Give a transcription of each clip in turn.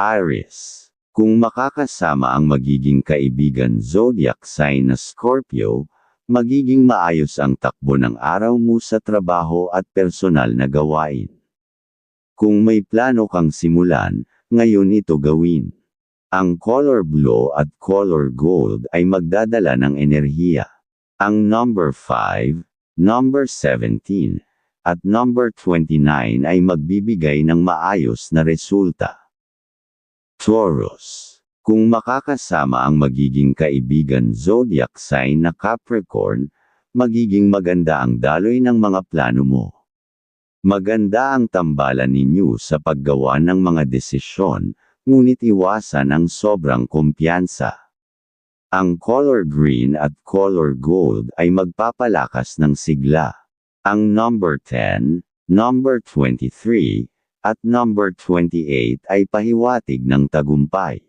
Aries. Kung makakasama ang magiging kaibigan zodiac sign na Scorpio, magiging maayos ang takbo ng araw mo sa trabaho at personal na gawain. Kung may plano kang simulan, ngayon ito gawin. Ang color blue at color gold ay magdadala ng enerhiya. Ang number 5, number 17, at number 29 ay magbibigay ng maayos na resulta. Taurus. Kung makakasama ang magiging kaibigan zodiac sign na Capricorn, magiging maganda ang daloy ng mga plano mo. Maganda ang tambalan ninyo sa paggawa ng mga desisyon, ngunit iwasan ang sobrang kumpiyansa. Ang color green at color gold ay magpapalakas ng sigla. Ang number 10, number 23, at number 28 ay pahiwatig ng tagumpay.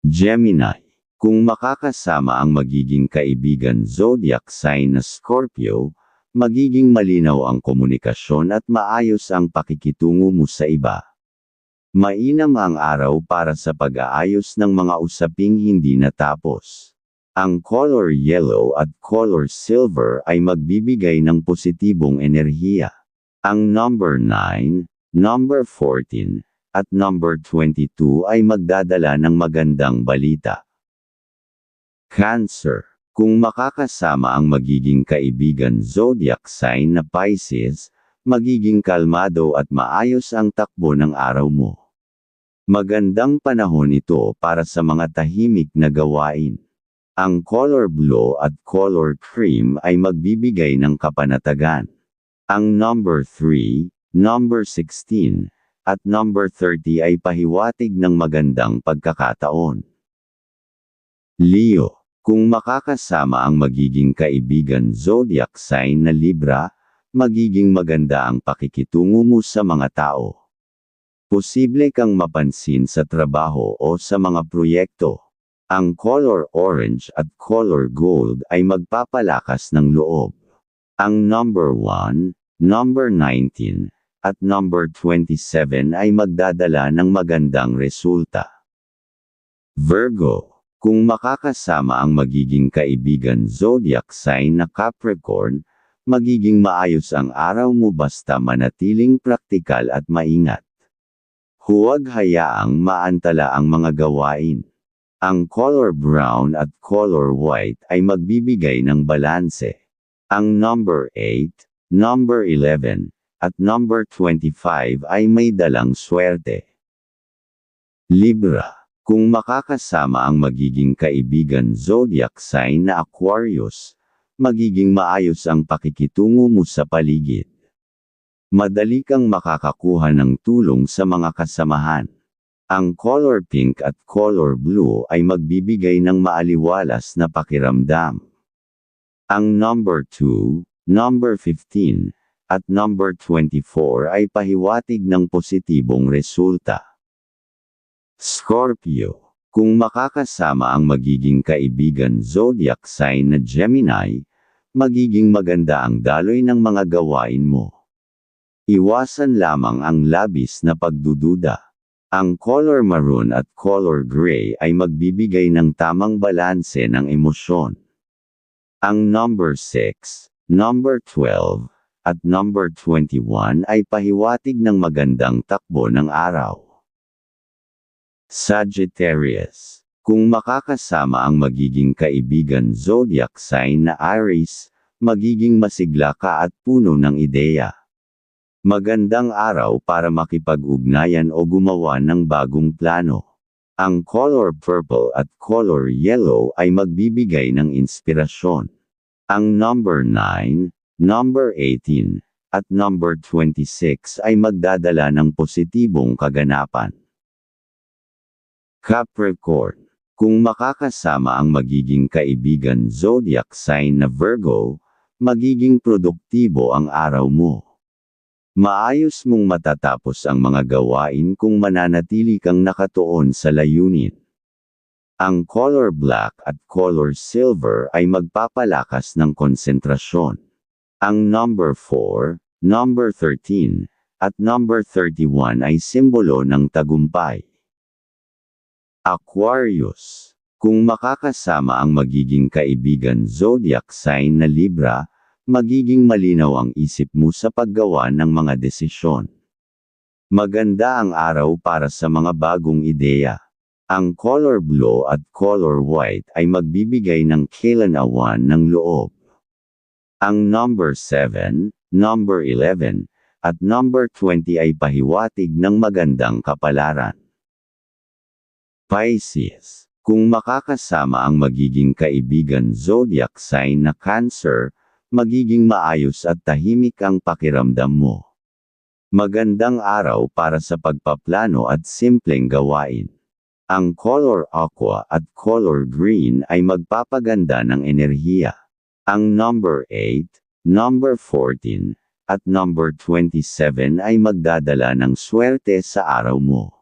Gemini. Kung makakasama ang magiging kaibigan zodiac sign na Scorpio, magiging malinaw ang komunikasyon at maayos ang pakikitungo mo sa iba. Mainam ang araw para sa pag-aayos ng mga usaping hindi natapos. Ang color yellow at color silver ay magbibigay ng positibong enerhiya. Ang number 9, number 14, at number 22 ay magdadala ng magandang balita. Cancer. Kung makakasama ang magiging kaibigan zodiac sign na Pisces, magiging kalmado at maayos ang takbo ng araw mo. Magandang panahon ito para sa mga tahimik na gawain. Ang color blue at color cream ay magbibigay ng kapanatagan. Ang number 3, number 16, at number 30 ay pahiwatig ng magandang pagkakataon. Leo, kung makakasama ang magiging kaibigan zodiac sign na Libra, magiging maganda ang pakikitungo mo sa mga tao. Posible kang mapansin sa trabaho o sa mga proyekto. Ang color orange at color gold ay magpapalakas ng loob. Ang number 1, number 19, at number 27 ay magdadala ng magandang resulta. Virgo, kung makakasama ang magiging kaibigan zodiac sign na Capricorn, magiging maayos ang araw mo basta manatiling praktikal at maingat. Huwag hayaang maantala ang mga gawain. Ang color brown at color white ay magbibigay ng balanse. Ang number 8, number 11, at number 25 ay may dalang swerte. Libra. Kung makakasama ang magiging kaibigan zodiac sign na Aquarius, magiging maayos ang pakikitungo mo sa paligid. Madali kang makakakuha ng tulong sa mga kasamahan. Ang color pink at color blue ay magbibigay ng maaliwalas na pakiramdam. Ang number 2, number 15, at number 24 ay pahiwatig ng positibong resulta. Scorpio. Kung makakasama ang magiging kaibigan zodiac sign na Gemini, magiging maganda ang daloy ng mga gawain mo. Iwasan lamang ang labis na pagdududa. Ang color maroon at color gray ay magbibigay ng tamang balanse ng emosyon. Ang number 6, number 12, at number 21 ay pahiwatig ng magandang takbo ng araw. Sagittarius. Kung makakasama ang magiging kaibigan zodiac sign na Aries, magiging masigla ka at puno ng ideya. Magandang araw para makipag-ugnayan o gumawa ng bagong plano. Ang color purple at color yellow ay magbibigay ng inspirasyon. Ang number 9, number 18, at number 26 ay magdadala ng positibong kaganapan. Capricorn. Kung makakasama ang magiging kaibigan zodiac sign na Virgo, magiging produktibo ang araw mo. Maayos mong matatapos ang mga gawain kung mananatili kang nakatuon sa layunin. Ang color black at color silver ay magpapalakas ng konsentrasyon. Ang number 4, number 13, at number 31 ay simbolo ng tagumpay. Aquarius. Kung makakasama ang magiging kaibigan zodiac sign na Libra, magiging malinaw ang isip mo sa paggawa ng mga desisyon. Maganda ang araw para sa mga bagong ideya. Ang color blue at color white ay magbibigay ng kailanawan ng loob. Ang number 7, number 11, at number 20 ay pahiwatig ng magandang kapalaran. Pisces. Kung makakasama ang magiging kaibigan zodiac sign na Cancer, magiging maayos at tahimik ang pakiramdam mo. Magandang araw para sa pagpaplano at simpleng gawain. Ang color aqua at color green ay magpapaganda ng enerhiya. Ang number 8, number 14, at number 27 ay magdadala ng swerte sa araw mo.